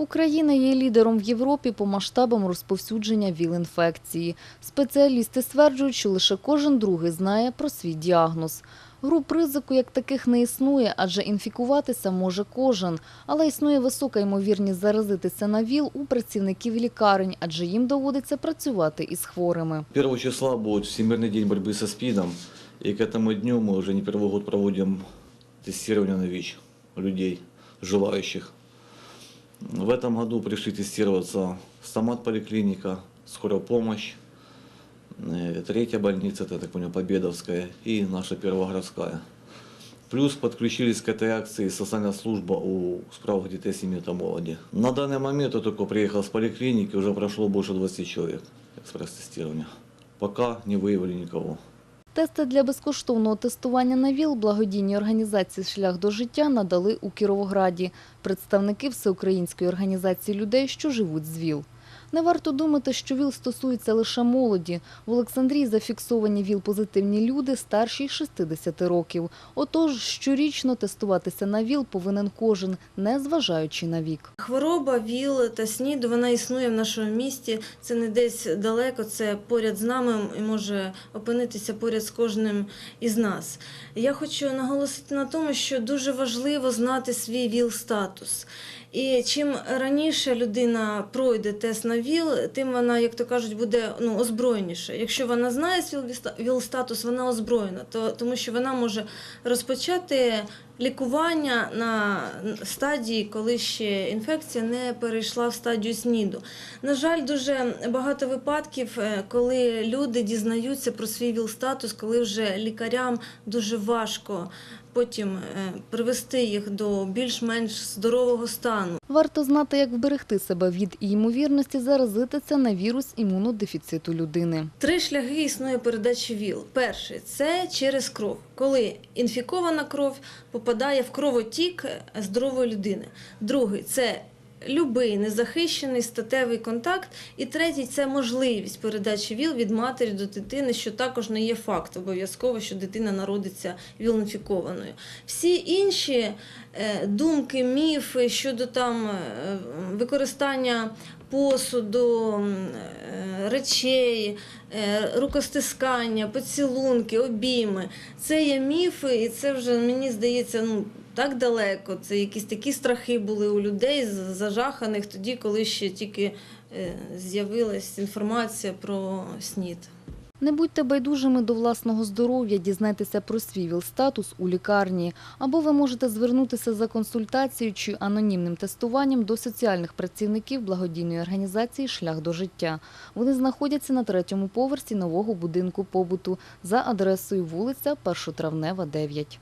Україна є лідером в Європі по масштабам розповсюдження ВІЛ-інфекції. Спеціалісти стверджують, що лише кожен другий знає про свій діагноз. Груп ризику як таких не існує, адже інфікуватися може кожен. Але існує висока ймовірність заразитися на ВІЛ у працівників лікарень, адже їм доводиться працювати із хворими. 1 числа будет Всемирный день борьбы со СПИДом, и к этому дню мы уже не первый год проводим тестирование на ВИЧ людей, желающих. В этом году пришли тестироваться стомат-поликлиника, скорая помощь, э, третья больница, это, я так понял, Победовская, и наша Первогородская. Плюс подключились к этой акции социальная служба у справах детей, семьи и молоди. На данный момент я только приехал с поликлиники, уже прошло больше 20 человек экспресс-тестирования. Пока не выявили никого. Тести для безкоштовного тестування на ВІЛ благодійній організації «Шлях до життя» надали у Кіровограді. Представники Всеукраїнської організації людей, що живуть з ВІЛ. Не варто думати, що ВІЛ стосується лише молоді. В Олександрії зафіксовані ВІЛ-позитивні люди старші 60 років. Отож, щорічно тестуватися на ВІЛ повинен кожен, не зважаючи на вік. Хвороба ВІЛ та СНІДу вона існує в нашому місті. Це не десь далеко, це поряд з нами і може опинитися поряд з кожним із нас. Я хочу наголосити на тому, що дуже важливо знати свій ВІЛ-статус. І чим раніше людина пройде тест на ВІЛ, тим вона, як то кажуть, буде ну, озброєніша. Якщо вона знає свій ВІЛ-статус, вона озброєна, то, тому що вона може розпочати лікування на стадії, коли ще інфекція не перейшла в стадію СНІДу. На жаль, дуже багато випадків, е, коли люди дізнаються про свій ВІЛ-статус, коли вже лікарям дуже важко потім е, привести їх до більш-менш здорового стану. Варто знати, як вберегти себе від ймовірності заразитися на вірус імунодефіциту людини. Три шляхи існує передачі ВІЛ. Перший це через кров, коли інфікована кров попадає в кровотік здорової людини. Другий це Любий незахищений статевий контакт, і третій це можливість передачі ВІЛ від матері до дитини, що також не є факт обов'язково, що дитина народиться ВІЛ-інфікованою. Всі інші е, думки, міфи щодо там е, використання посуду, е, речей, рукостискання, поцілунки, обійми. Це є міфи, і це вже мені здається, ну. Так далеко, це якісь такі страхи були у людей зажаханих тоді, коли ще тільки е, з'явилась інформація про СНІД. Не будьте байдужими до власного здоров'я, дізнайтеся про свій ВІЛ-статус у лікарні. Або ви можете звернутися за консультацією чи анонімним тестуванням до соціальних працівників благодійної організації «Шлях до життя». Вони знаходяться на третьому поверсі нового будинку побуту за адресою вулиця Першотравнева, 9.